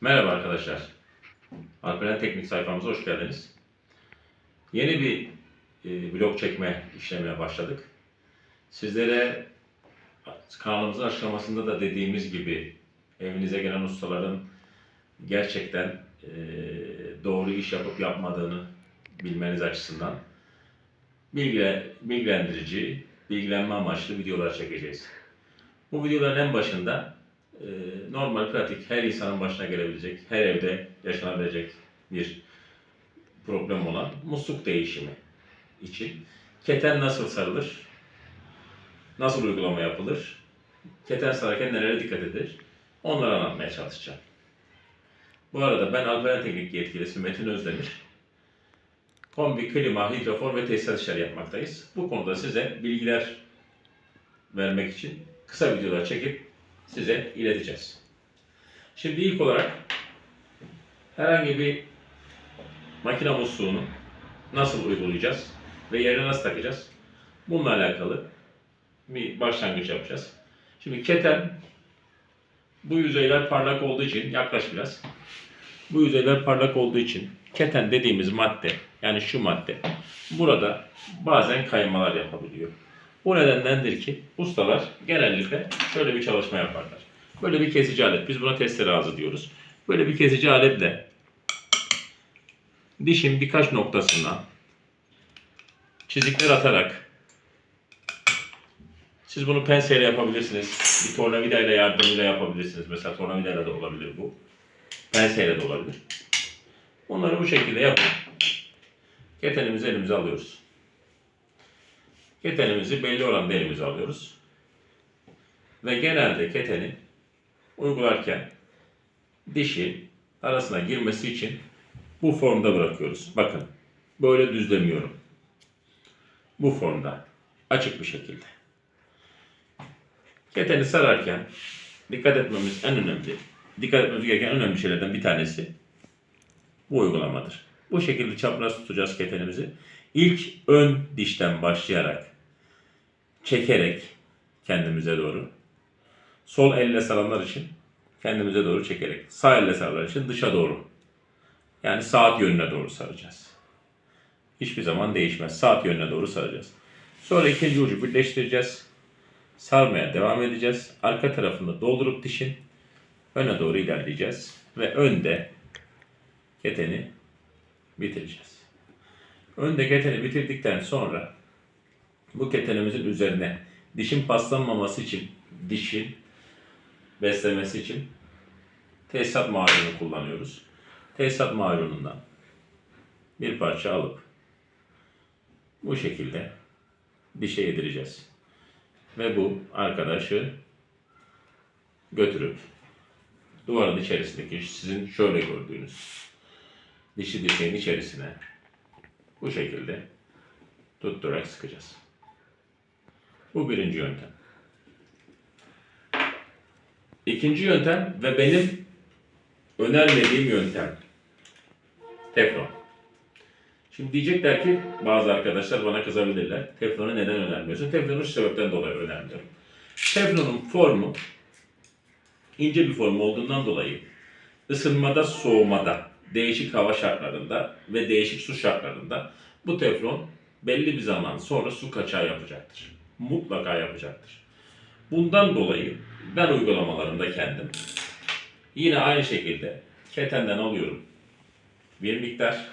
Merhaba arkadaşlar. Alperen Teknik sayfamıza hoş geldiniz. Yeni bir e, vlog çekme işlemine başladık. Sizlere kanalımızın açıklamasında da dediğimiz gibi evinize gelen ustaların gerçekten e, doğru iş yapıp yapmadığını bilmeniz açısından bilgile, bilgilendirici, bilgilenme amaçlı videolar çekeceğiz. Bu videoların en başında e, normal, pratik, her insanın başına gelebilecek, her evde yaşanabilecek bir problem olan musluk değişimi için keten nasıl sarılır, nasıl uygulama yapılır, keten sararken nelere dikkat edilir, onları anlatmaya çalışacağım. Bu arada ben Alperen Teknik yetkilisi Metin Özdemir. Kombi, klima, hidrofor ve tesisat işleri yapmaktayız. Bu konuda size bilgiler vermek için kısa videolar çekip size ileteceğiz. Şimdi ilk olarak herhangi bir makine musluğunu nasıl uygulayacağız ve yerine nasıl takacağız? Bununla alakalı bir başlangıç yapacağız. Şimdi keten bu yüzeyler parlak olduğu için yaklaş biraz. Bu yüzeyler parlak olduğu için keten dediğimiz madde yani şu madde burada bazen kaymalar yapabiliyor. Bu nedendendir ki ustalar genellikle şöyle bir çalışma yaparlar. Böyle bir kesici alet, biz buna testere ağzı diyoruz. Böyle bir kesici aletle dişin birkaç noktasına çizikler atarak siz bunu penseyle yapabilirsiniz. Bir tornavidayla yardımıyla yapabilirsiniz. Mesela tornavidayla da olabilir bu. Penseyle de olabilir. Bunları bu şekilde yapın. Ketenimizi elimize alıyoruz. Ketenimizi belli oranda elimize alıyoruz. Ve genelde keteni uygularken dişi arasına girmesi için bu formda bırakıyoruz. Bakın böyle düzlemiyorum. Bu formda açık bir şekilde. Keteni sararken dikkat etmemiz en önemli, dikkat etmemiz gereken en önemli şeylerden bir tanesi bu uygulamadır. Bu şekilde çapraz tutacağız ketenimizi. İlk ön dişten başlayarak çekerek kendimize doğru. Sol elle saranlar için kendimize doğru çekerek. Sağ elle saranlar için dışa doğru. Yani saat yönüne doğru saracağız. Hiçbir zaman değişmez. Saat yönüne doğru saracağız. Sonra ikinci ucu birleştireceğiz. Sarmaya devam edeceğiz. Arka tarafını doldurup dişin öne doğru ilerleyeceğiz. Ve önde keteni bitireceğiz. Önde keteni bitirdikten sonra bu ketenimizin üzerine dişin paslanmaması için, dişin beslemesi için tesisat macunu kullanıyoruz. Tesisat macunundan bir parça alıp bu şekilde dişe yedireceğiz. Ve bu arkadaşı götürüp duvarın içerisindeki sizin şöyle gördüğünüz dişi dirseğin içerisine bu şekilde tutturarak sıkacağız. Bu birinci yöntem. İkinci yöntem ve benim önermediğim yöntem teflon. Şimdi diyecekler ki bazı arkadaşlar bana kızabilirler. Teflonu neden önermiyorsun? Teflonu şu sebepten dolayı önermiyorum. Teflonun formu ince bir form olduğundan dolayı ısınmada, soğumada, değişik hava şartlarında ve değişik su şartlarında bu teflon belli bir zaman sonra su kaçağı yapacaktır. Mutlaka yapacaktır. Bundan dolayı ben uygulamalarımda kendim yine aynı şekilde ketenden alıyorum bir miktar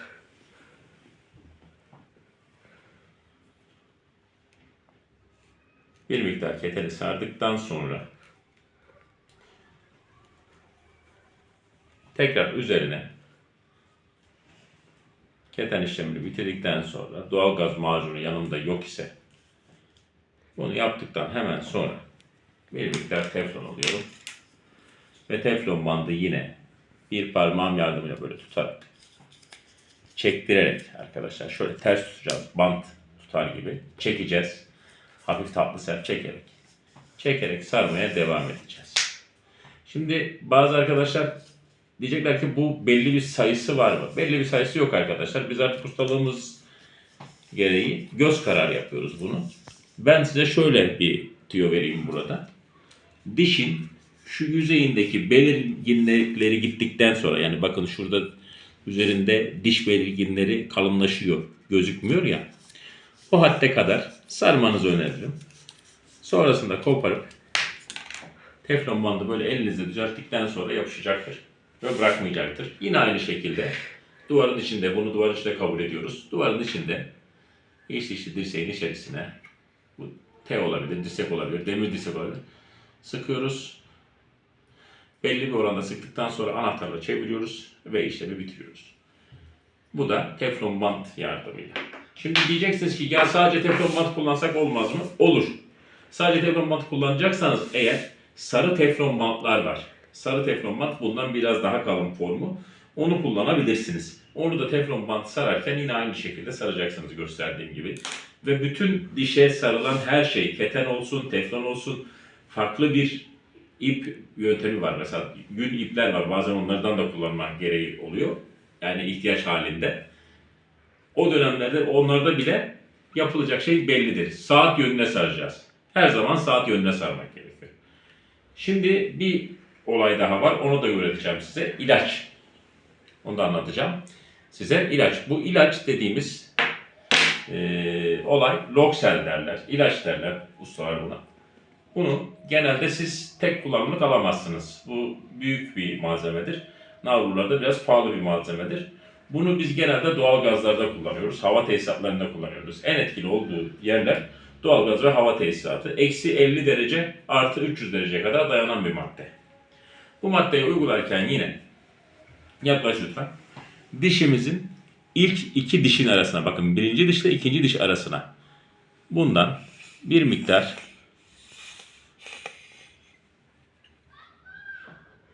bir miktar keteni sardıktan sonra tekrar üzerine keten işlemini bitirdikten sonra doğalgaz macunu yanımda yok ise bunu yaptıktan hemen sonra bir miktar teflon alıyorum. Ve teflon bandı yine bir parmağım yardımıyla böyle tutarak çektirerek arkadaşlar şöyle ters tutacağız. Bant tutar gibi çekeceğiz. Hafif tatlı sert çekerek. Çekerek sarmaya devam edeceğiz. Şimdi bazı arkadaşlar diyecekler ki bu belli bir sayısı var mı? Belli bir sayısı yok arkadaşlar. Biz artık ustalığımız gereği göz kararı yapıyoruz bunu. Ben size şöyle bir tüyo vereyim burada. Dişin şu yüzeyindeki belirginleri gittikten sonra yani bakın şurada üzerinde diş belirginleri kalınlaşıyor. Gözükmüyor ya. O hadde kadar sarmanızı öneririm. Sonrasında koparıp teflon bandı böyle elinizle düzelttikten sonra yapışacaktır. Ve bırakmayacaktır. Yine aynı şekilde duvarın içinde, bunu duvarın içinde kabul ediyoruz. Duvarın içinde işte işte dirseğin içerisine bu T olabilir, dirsek olabilir, demir dirsek olabilir. Sıkıyoruz. Belli bir oranda sıktıktan sonra anahtarla çeviriyoruz ve işlemi bitiriyoruz. Bu da teflon bant yardımıyla. Şimdi diyeceksiniz ki ya sadece teflon bant kullansak olmaz mı? Olur. Sadece teflon bant kullanacaksanız eğer sarı teflon bantlar var. Sarı teflon bant bundan biraz daha kalın formu. Onu kullanabilirsiniz. Onu da teflon bant sararken yine aynı şekilde saracaksınız gösterdiğim gibi. Ve bütün dişe sarılan her şey, keten olsun, teflon olsun, farklı bir ip yöntemi var. Mesela gün ipler var. Bazen onlardan da kullanma gereği oluyor. Yani ihtiyaç halinde. O dönemlerde onlarda bile yapılacak şey bellidir. Saat yönüne saracağız. Her zaman saat yönüne sarmak gerekiyor. Şimdi bir olay daha var. Onu da öğreteceğim size. İlaç. Onu da anlatacağım. Size ilaç. Bu ilaç dediğimiz eee, olay Loxel derler. İlaç derler ustalar buna. Bunu genelde siz tek kullanımlık alamazsınız. Bu büyük bir malzemedir. Navrullarda biraz pahalı bir malzemedir. Bunu biz genelde doğal gazlarda kullanıyoruz. Hava tesisatlarında kullanıyoruz. En etkili olduğu yerler doğalgaz ve hava tesisatı. Eksi 50 derece artı 300 dereceye kadar dayanan bir madde. Bu maddeyi uygularken yine yaklaş lütfen. Dişimizin ilk iki dişin arasına bakın birinci dişle ikinci diş arasına bundan bir miktar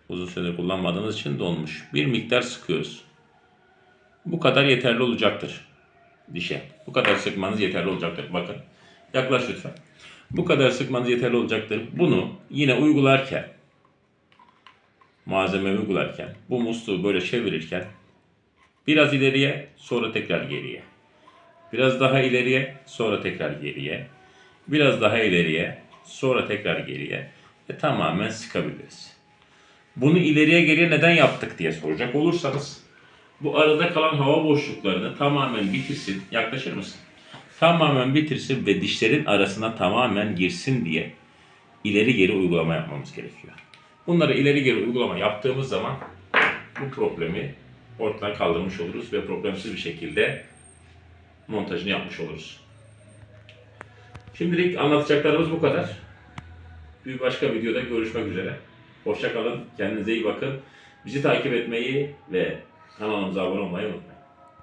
uzun süre kullanmadığınız için donmuş. Bir miktar sıkıyoruz. Bu kadar yeterli olacaktır dişe. Bu kadar sıkmanız yeterli olacaktır. Bakın. Yaklaş lütfen. Bu kadar sıkmanız yeterli olacaktır. Bunu yine uygularken malzeme uygularken bu musluğu böyle çevirirken biraz ileriye sonra tekrar geriye. Biraz daha ileriye sonra tekrar geriye. Biraz daha ileriye sonra tekrar geriye. Ve tamamen sıkabiliriz. Bunu ileriye geriye neden yaptık diye soracak olursanız bu arada kalan hava boşluklarını tamamen bitirsin. Yaklaşır mısın? Tamamen bitirsin ve dişlerin arasına tamamen girsin diye ileri geri uygulama yapmamız gerekiyor. Bunları ileri geri uygulama yaptığımız zaman bu problemi ortadan kaldırmış oluruz ve problemsiz bir şekilde montajını yapmış oluruz. Şimdilik anlatacaklarımız bu kadar. Bir başka videoda görüşmek üzere. Hoşça kalın, kendinize iyi bakın. Bizi takip etmeyi ve kanalımıza abone olmayı unutmayın.